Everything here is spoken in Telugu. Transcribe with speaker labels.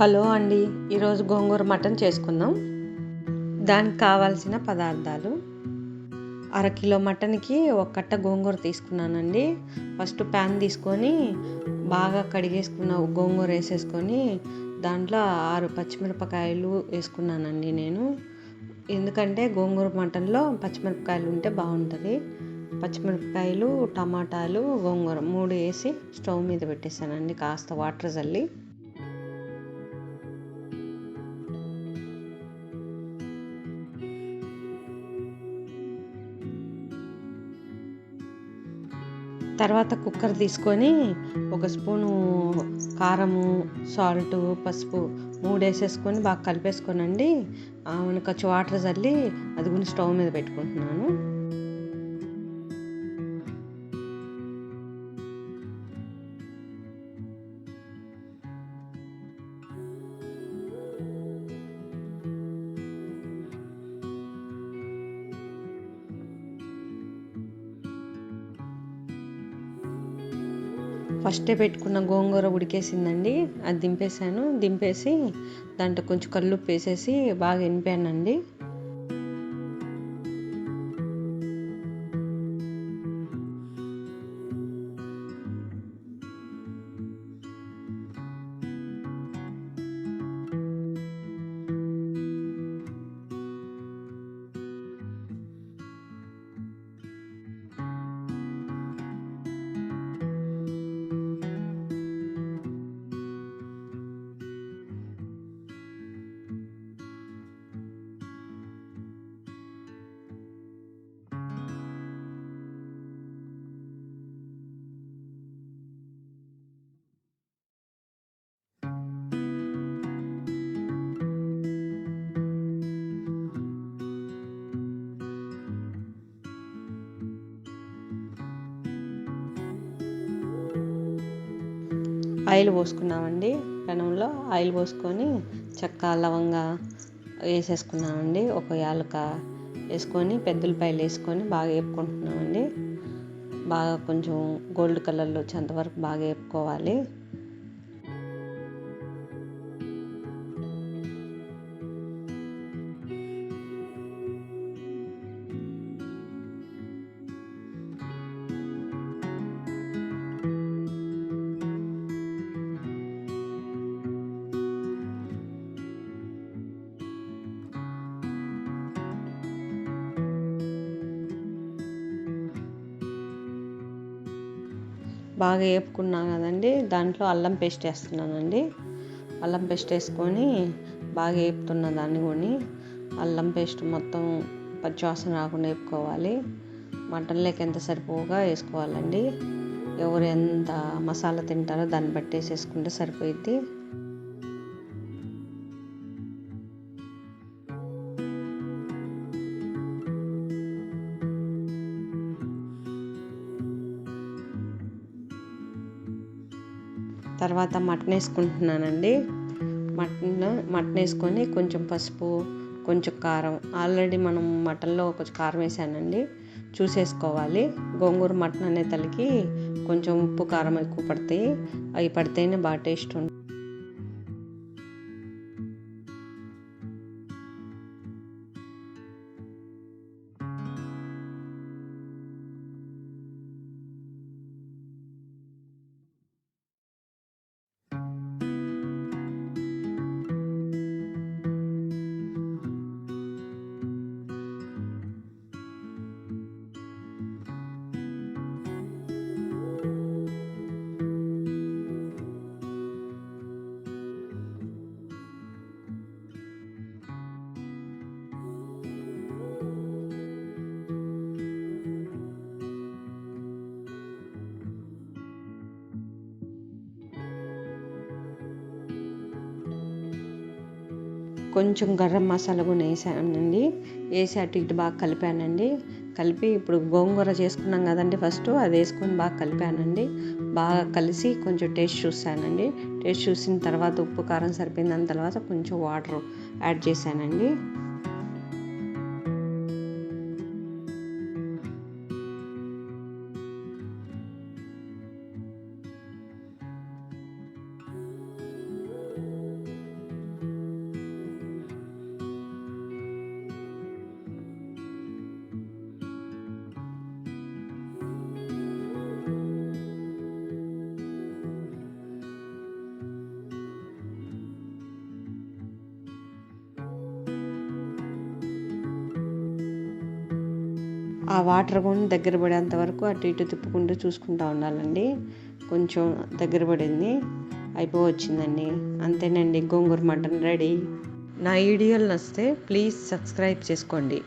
Speaker 1: హలో అండి. ఈరోజు గోంగూర మటన్ చేసుకుందాం. దానికి కావాల్సిన పదార్థాలు. అరకిలో మటన్కి ఒక కట్ట గోంగూర తీసుకున్నానండి. ఫస్ట్ ప్యాన్ తీసుకొని బాగా కడిగేసుకున్న గోంగూర వేసేసుకొని దాంట్లో ఆరు పచ్చిమిరపకాయలు వేసుకున్నానండి నేను. ఎందుకంటే గోంగూర మటన్లో పచ్చిమిరపకాయలు ఉంటే బాగుంటుంది. పచ్చిమిరపకాయలు టమాటాలు గోంగూర మూడు వేసి స్టవ్ మీద పెట్టేసానండి కాస్త వాటర్ చల్లి తర్వాత కుక్కర్ తీసుకొని ఒక స్పూను కారము సాల్ట్ పసుపు మూడు వేసేసుకొని బాగా కలిపేసుకోనండి. మనకు వచ్చి వాటర్ చల్లి అది కూడా స్టవ్ మీద పెట్టుకుంటున్నాను. ఫస్టే పెట్టుకున్న గోంగూర ఉడికేసిందండి. అది దింపేసాను దింపేసి దాంట్లో కొంచెం కల్లుప్పు వేసేసి బాగా ఎనిపానండి ఆయిల్ పోసుకున్నామండి. పెనంలో ఆయిల్ పోసుకొని చెక్క లవంగా వేసేసుకున్నామండి. ఒక యాలక వేసుకొని పెద్దలపాయలు వేసుకొని బాగా వేపుకుంటున్నామండి. బాగా కొంచెం గోల్డ్ కలర్లో వచ్చేంత వరకు బాగా వేపుకోవాలి. బాగా వేపుకున్నాను కదండి. దాంట్లో అల్లం పేస్ట్ వేస్తున్నానండి. అల్లం పేస్ట్ వేసుకొని బాగా వేపుతున్న దాన్ని కొని అల్లం పేస్ట్ మొత్తం పచ్చివాసన రాకుండా వేపుకోవాలి మటన్లోకి ఎంత సరిపోగా వేసుకోవాలండి. ఎవరు ఎంత మసాలా తింటారో దాన్ని బట్టి వేసేసుకుంటే సరిపోయిద్ది. తర్వాత మటన్ వేసుకుంటున్నానండి. మటన్ మటన్ వేసుకొని కొంచెం పసుపు కొంచెం కారం. ఆల్రెడీ మనం మటన్లో కొంచెం కారం వేసానండి. చూసేసుకోవాలి. గోంగూర మటన్ అనే తలకి కొంచెం ఉప్పు కారం ఎక్కువ పడతాయి అవి పడితేనే బాగా టేస్ట్ ఉంటుంది. కొంచెం గరం మసాలా కూడా వేసానండి. వేసి అటు ఇటు బాగా కలిపానండి. కలిపి ఇప్పుడు గోంగూర చేసుకున్నాం కదండి ఫస్ట్ అది వేసుకొని బాగా కలిపానండి. బాగా కలిసి కొంచెం టేస్ట్ చూసానండి. టేస్ట్ చూసిన తర్వాత ఉప్పు కారం సరిపోయిన దాని తర్వాత కొంచెం వాటర్ యాడ్ చేశానండి. ఆ వాటర్ కూడా దగ్గర పడేంత వరకు అటు ఇటు తిప్పుకుంటూ చూసుకుంటూ ఉండాలండి. కొంచెం దగ్గర పడింది అయిపోవచ్చిందండి. అంతేనండి గోంగూర మటన్ రెడీ. నా వీడియోలు నచ్చితే ప్లీజ్ సబ్స్క్రైబ్ చేసుకోండి.